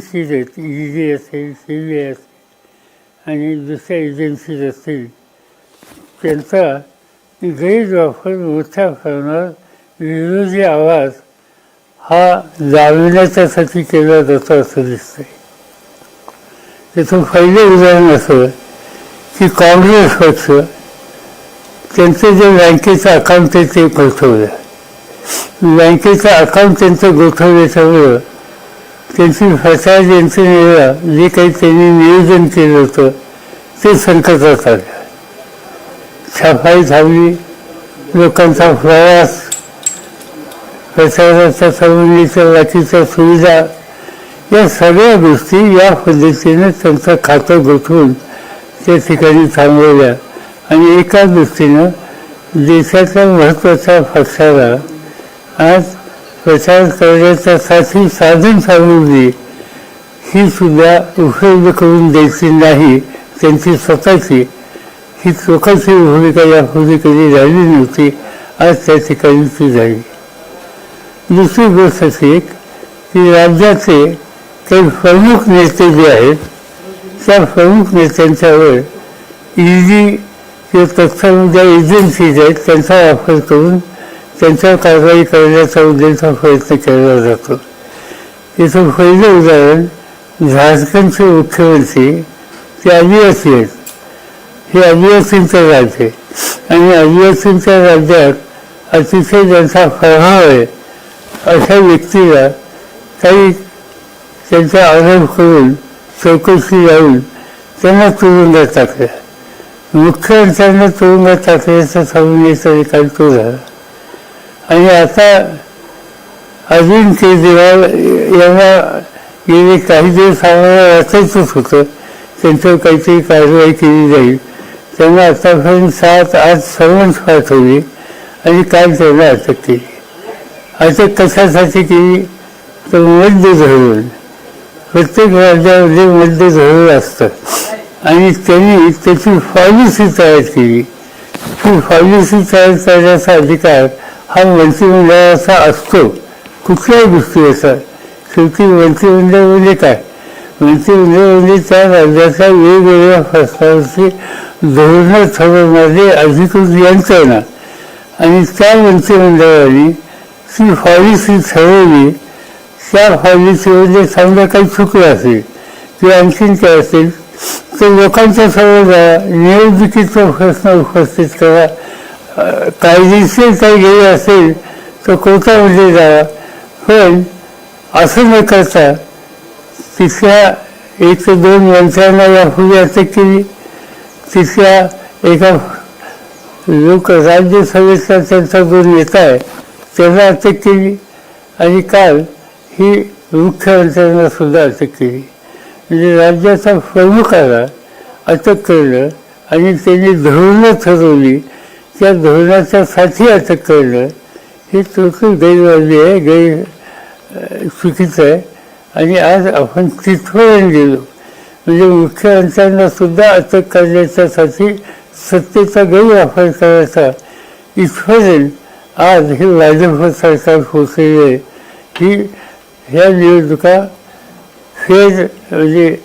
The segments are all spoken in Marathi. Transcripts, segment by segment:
एजन्सीज आहेत जी असेल सी बी आय असेल. आणि दुसऱ्या एजन्सीज असतील त्यांचा गैरवापर मोठ्या करणार विरोधी आवाज हा दाबण्याच्यासाठी केला जातो असं दिसतंय. त्याचं पहिलं उदाहरण असं की काँग्रेस पक्ष त्यांचं जे बँकेचं अकाउंट आहे ते गोठवलं बँकेचं अकाउंट त्यांचं गोठवल्याच्यामुळं त्यांची फसाद यंत्रणेला जे काही त्यांनी नियोजन केलं होतं ते संकटात आलं. छापाई थांबली लोकांचा प्रवास प्रसादाच्या संबंधीच्या बाकीच्या सुविधा या सगळ्या गोष्टी या पद्धतीने त्यांचं खातं गोठवून त्या ठिकाणी थांबवल्या आणि एका दृष्टीनं देशाच्या महत्त्वाच्या पक्षाला आज प्रचार करण्याच्यासाठी साधन सामग्री ही सुद्धा उपलब्ध करून द्यायची नाही त्यांची स्वतःची. ही चोखाची भूमिका यापूर्वी कधी राहिली नव्हती आज त्या ठिकाणी ती झाली. दुसरी गोष्ट अशी एक की राज्याचे काही प्रमुख नेते जे आहेत त्या प्रमुख नेत्यांच्यावर ईडी किंवा तत्सम ज्या एजन्सीज आहेत त्यांचा वापर करून त्यांच्यावर कारवाई करण्याचा उद्देशा प्रयत्न केला जातो. याचं पहिलं उदाहरण झारखंडचे मुख्यमंत्री ते आदिवासी आहेत. हे आदिवासींचं राज्य आहे. आणि आदिवासींच्या राज्यात अतिशय ज्यांचा प्रभाव आहे अशा व्यक्तीला काही त्यांचा आरोप करून चौकशी लावून त्यांना तुरुंगात मुख्य मुख्यमंत्र्यांना तुरुंगात टाकल्याचा सामन्याचा निकाल तो झाला. आणि आता अजून केजरीवाल यांना गेले काही दिवस आम्हाला वाचायचंच होतं. त्यांच्यावर काहीतरी कारवाई केली जाईल. त्यांना आतापर्यंत सात आठ समन्स पाठवली. आणि काल त्यांना अटक केली. अटक कशासाठी केली? तर मध्य धरून प्रत्येक राज्यामध्ये मध्य धरून असतं. आणि त्यांनी त्याची पॉलिसी तयार केली. ती पॉलिसी तयार करण्याचा अधिकार हा मंत्रिमंडळाचा असतो. कुठल्याही गोष्टीचा शेवटी मंत्रिमंडळ म्हणजे काय? मंत्रिमंडळ म्हणजे त्या राज्याच्या वेगवेगळ्या प्रस्तावाची धोरणं ठरवणारी अधिकृत यंत्रणा. आणि त्या मंत्रिमंडळाने ती पॉलिसी ठरवली त्या पॉलिसीमध्ये समजा काही चुकलं असेल किंवा आणखीन काय असेल तर लोकांच्या समोर निवडणुकीचा प्रश्न उपस्थित करा कायदेशीर काही गेले असेल तर कोर्टामध्ये म्हणजे जावा. पण असं न करता तिथल्या एक ते दोन मंत्र्यांना यापूर्वी अटक केली. तिथल्या एका लोक राज्यसभेचा त्यांचा जो नेता आहे त्याला अटक केली. आणि काल ही मुख्यमंत्र्यांना सुद्धा अटक केली. म्हणजे राज्याचा प्रमुखाला अटक करणं आणि त्यांनी धोरणं ठरवली त्या धोरणाच्या साठी अटक करणं हे चुकी गैरवाजी आहे गैर चुकीचं आहे. आणि आज आपण तिथपर्यंत गेलो. म्हणजे मुख्यमंत्र्यांना सुद्धा अटक करण्याच्यासाठी सत्तेचा गैरवापर करायचा इथपर्यंत आज हे भाजप सरकार पोचलेलं आहे. ही ह्या निवडणुका फेर म्हणजे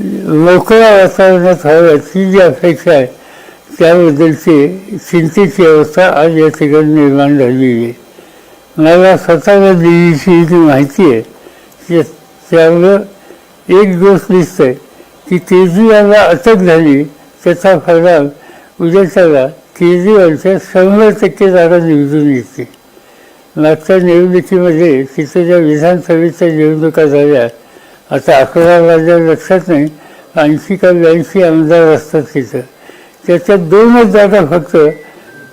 मोकळ्या वातावरणात व्हाव्यात ही जी अपेक्षा आहे. त्याबद्दलची चिंतेची अवस्था आज या ठिकाणी निर्माण झालेली आहे. मला स्वतःला दिल्लीची जी माहिती आहे त्यावर एक एक गोष्ट आहे की केजरीवालला अटक झाली. त्याचा फायदा उद्याच्याला केजरीवालच्या शंभर टक्के जागा निवडून येते. मागच्या निवडणुकीमध्ये तिथं ज्या विधानसभेच्या निवडणुका झाल्या. आता अकरा राज्यात लक्षात नाही ऐंशी का ब्याऐंशी आमदार असतात तिथं. त्याच्यात दोनच जागा फक्त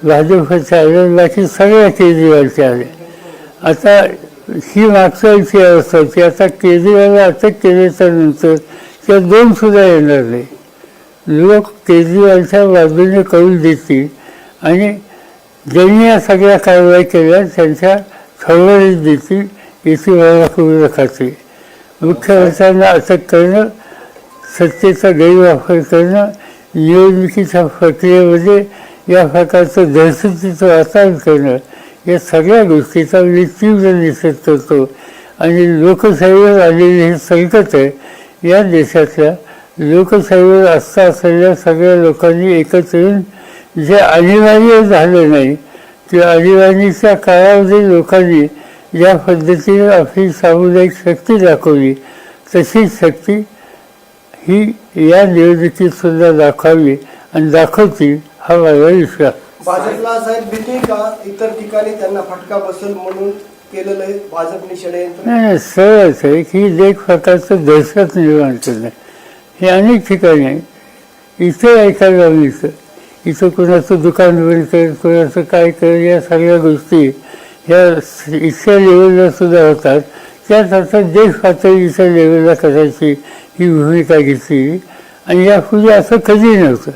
भाजपच्या आल्या बाकी सगळ्या केजरीवालच्या आल्या आता ही मागच्या अवस्था होती. आता केजरीवालला अटक केल्याच्यानंतर त्या दोन सुद्धा येणार नाही. लोक केजरीवालच्या बाजूने कौल देतील. आणि ज्यांनी या सगळ्या कारवाई केल्या त्यांच्या खबरीत देतील याची मला करू खात्री. मुख्यमंत्र्यांना अटक करणं सत्तेचा गैरवापर करणं निवडणुकीच्या प्रक्रियेमध्ये या प्रकारचं दहशतीचं वातावरण करणं या सगळ्या गोष्टीचा मी तीव्र निषेध करतो. आणि लोकशाहीवर आलेली हे संकट आहे या देशातल्या लोकशाहीवर आस्था असलेल्या सगळ्या लोकांनी एकत्र येऊन जे अनिवार्य झालं नाही ते अनिवार्यच्या काळामध्ये लोकांनी ज्या पद्धतीने आपली सामुदायिक शक्ती दाखवली. तशीच शक्ती ही या निवडणुकीत सुद्धा दाखवावी आणि दाखवतील हा माझा विश्वास. भाजपला साहेब भीती का? इतर ठिकाणी त्यांना फटका बसेल म्हणून केलेलं आहे भाजपने षडयंत्र. नाही नाही सरळच आहे की ही एक प्रकारचं दहशत निर्माण करणं हे अनेक ठिकाणी आहे. इथे ऐकायला मिळतं इथं कोणाचं दुकान बंद कर कोणाचं काय कर या सगळ्या गोष्टी ह्या इथल्या लेवलला सुद्धा होतात. त्यात आता देश पातळीच्या लेवलला करायची ही भूमिका घेतली. आणि यापूर्वी असं कधी नव्हतं.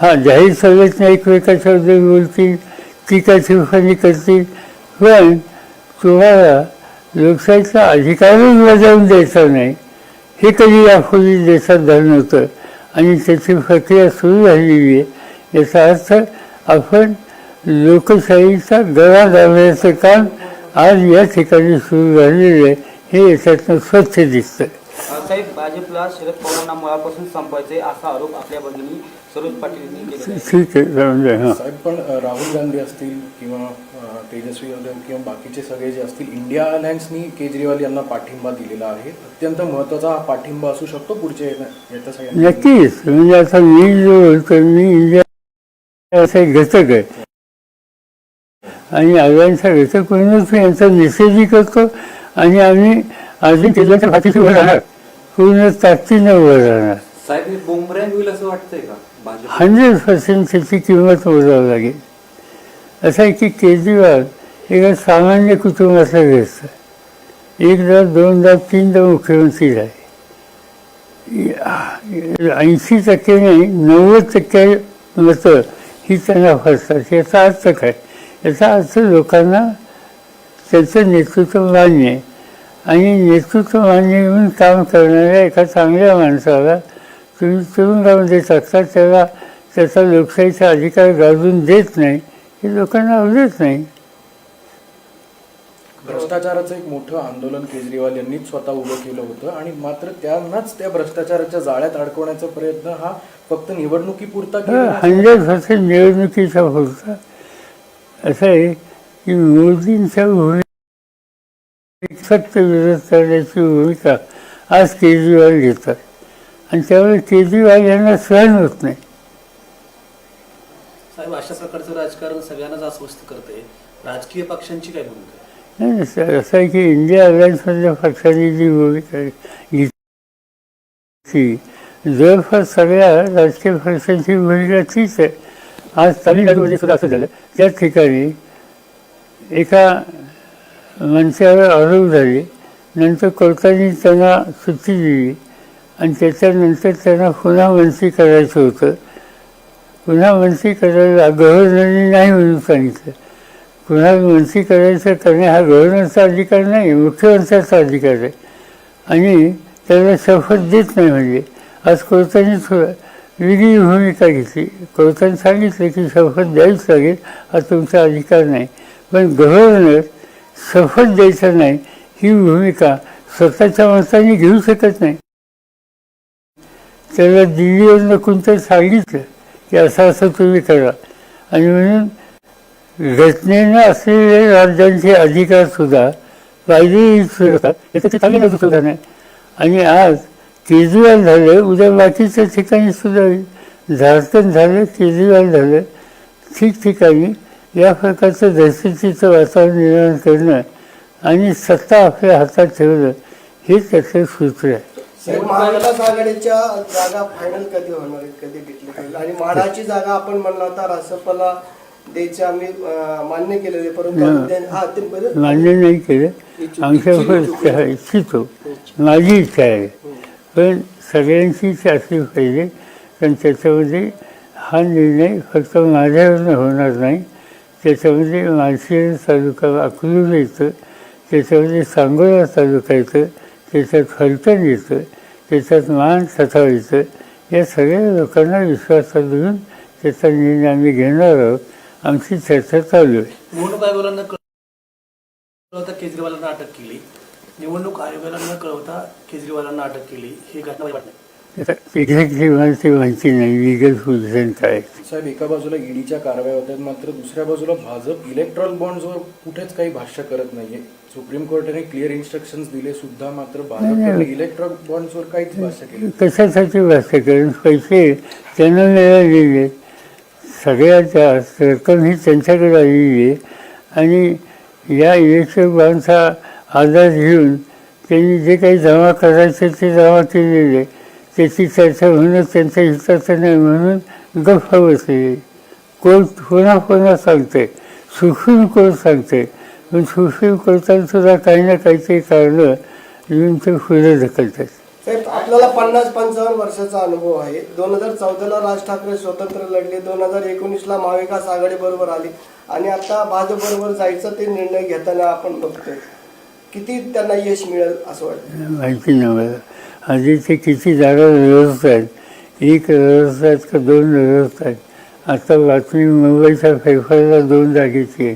हां जाहीर सभेत एकमेकाच्याबद्दल बोलतील टीका टिप्पणी करतील. पण तुम्हाला लोकशाहीचा अधिकारच बजावून द्यायचा नाही. हे कधी यापूर्वी देशात झालं नव्हतं. आणि त्याची प्रक्रिया सुरू झालेली आहे. याचा अर्थ आपण लोकशाहीचा गळा दाबण्याचं काम आज या ठिकाणी सुरू झालेलं आहे. हे याच्यातनं स्वच्छ दिसतं. साहेब भाजपला शरद पवारांना मुळापासून संपायचे असा आरोप आपल्या भगिनी सरोज पाटील यांनी केला आहे. ठीक आहे जाऊन द्या हां. साहेब पण अ, राहुल गांधी असतील किंवा अ, तेजस्वी यादव किंवा बाकीचे सगळे जे असतील इंडिया अलायन्सनी केजरीवाल यांना पाठिंबा दिलेला आहे. अत्यंत महत्त्वाचा हा पाठिंबा असू शकतो पुढच्या येत्या सगळ्या नक्कीच. म्हणजे आता मी जो मी इंडिया असा एक घटक आहे. आणि अगळ्यांचा घटक म्हणूनच मी यांचा निषेधही करतो. आणि आम्ही अजून केल्याच्या पाठीशी उभं राहणार. पूर्ण ताकदीनं उभं राहणार. साहेब हे बुमरॅंग होईल असं वाटतंय का? भाजप हंड्रेड पर्सेंट त्याची किंमत मोजावं लागेल. असं आहे की केजरीवाल एका सामान्य कुटुंबातला ग्रस्त आहे. एकदा दोनदा तीनदा मुख्यमंत्री झाले ऐंशी टक्के नाही नव्वद टक्के मतं ही त्यांना फसतात. याचा अर्थ काय? याचा अर्थ लोकांना त्याचं नेतृत्व मान्य आहे. आणि नेतृत्व मान्य म्हणून काम करणाऱ्या एका चांगल्या माणसाला तुम्ही तुरुंगामध्ये टाकता त्याला त्याचा लोकशाहीचा अधिकार गाजून देत नाही हे लोकांना आवडत नाही. भ्रष्टाचाराचं एक मोठं आंदोलन केजरीवाल यांनीच स्वतः उभं केलं होतं आणि मात्र त्यांनाच त्या भ्रष्टाचाराच्या जाळ्यात अडकवण्याचा प्रयत्न हा फक्त निवडणुकीपुरता हंड्रेड पर्सेंट निवडणुकीचा होता. असं आहे की मोदींच्या भूमिका सक्त विरोध करण्याची भूमिका आज केजरीवाल घेतात. आणि त्यामुळे केजरीवाल यांना सहन होत नाही. साहेब अशा प्रकारचं राजकारण सगळ्यांनाच अस्वस्थ करते राजकीय पक्षांची काय भूमिका नाही असं आहे की इंडिया अलायन्समधल्या पक्षांनी जी भूमिका घेतली जवळपास सगळ्या राजकीय पक्षांची भूमिका तीच आहे. आज तामिळनाडूमध्ये सुद्धा असं झालं. त्या ठिकाणी एका मंचावर आरोप झाले. नंतर कोर्टाने त्यांना सुट्टी दिली. आणि त्याच्यानंतर त्यांना पुन्हा मनसी करायचं होतं. पुन्हा मनसी करायला गव्हर्नरने नाही म्हणून सांगितलं. पुन्हा मनसी करायचं करणे हा गव्हर्नरचा अधिकार नाही मुख्यमंत्र्याचा अधिकार आहे. आणि त्याला शपथ देत नाही म्हणजे आज कोर्टाने थोडं वेगळी भूमिका घेतली. कोर्टाने सांगितलं की शपथ द्यावीच लागेल हा तुमचा अधिकार नाही. पण गव्हर्नर सफल द्यायचं नाही ही भूमिका स्वतःच्या माणसाने घेऊ शकत नाही. त्याला दिल्लीवरनं कोणतरी सांगितलं की असं असं तुम्ही करा. आणि म्हणून घटनेनं असलेले राज्यांचे अधिकारसुद्धा कायदे सुद्धा सुद्धा नाही. आणि आज केजरीवाल झालं उद्या बाकीच्या ठिकाणी सुद्धा झारखंड झालं केजरीवाल झालं ठिकठिकाणी या प्रकारचं दहशतीचं वातावरण निर्माण करणं आणि सत्ता आपल्या हातात ठेवणं हे त्याचं सूत्र आहे. साहेब महाविकास आघाडीच्या जागा फायनल कधी होणार आहेत? कधी घेतली पाहिजे आणि म्हाडाची जागा आपण म्हणला होता रासपला द्यायचे आम्ही अं, मान्य केलेले परंतु नाही केलं. आमच्या इच्छा इच्छितो माझी इच्छा आहे. पण सगळ्यांची इच्छा असली पाहिजे कारण त्याच्यामध्ये हा निर्णय फक्त माझ्यावरनं होणार नाही. त्याच्यामध्ये माळशिरस तालुका अकलूर येतं त्याच्यामध्ये सांगोला तालुका येतं त्याच्यात फलटण येतं त्याच्यात मान सथाव येतं या सगळ्या लोकांना विश्वासात घेऊन त्याचा निर्णय आम्ही घेणार आहोत. आमची चर्चा चालू आहे. निवडणूक आयोगानं केजरीवालांना अटक केली. निवडणूक आयोगाला न कळवता केजरीवालांना अटक केली. ही घटना वाटते ते माहिती नाही लिगल पोझिशन काय साहेब एका बाजूला ईडीच्या कारवाया होत्या मात्र दुसऱ्या बाजूला भाजप इलेक्ट्रॉल बॉन्ड्सवर कुठेच काही भाष्य करत नाहीये. सुप्रीम कोर्टाने क्लिअर इन्स्ट्रक्शन दिले सुद्धा मात्र भाजपने इलेक्ट्रॉल बॉन्ड्सवर काहीच भाष्य केले कशासाठी भाष्य करेन पैसे त्यांना मिळालेले सगळ्यात रक्कम ही त्यांच्याकडे आलेली आहे. आणि या इलेक्शन बॉन्डचा आधार घेऊन त्यांनी जे काही जमा करायचे ते जमा केलेले त्याची चर्चा होणं त्यांच्या हिताचं नाही म्हणून गप्पा बसलेली कोर्ट पुन्हा पुन्हा सांगते सुप्रीम कोर्ट सांगते पण सुप्रीम कोर्टाने सुद्धा काही ना काहीतरी कारणं येऊन ते पुढे ढकलतात. साहेब आपल्याला पन्नास पंचावन्न वर्षाचा अनुभव आहे. दोन हजार चौदाला राज ठाकरे स्वतंत्र लढले. दोन हजार एकोणीसला महाविकास आघाडी बरोबर आली. आणि आता भाजप बरोबर जायचा ते निर्णय घेताना आपण बघतोय. किती त्यांना यश मिळेल असं वाटतं माहिती नाही मला. आधी ते किती जागा व्यवस्थात एक व्यवस्थात का दोन व्यवस्थात आता बातमी मुंबईच्या फेफारला दोन जागेची आहे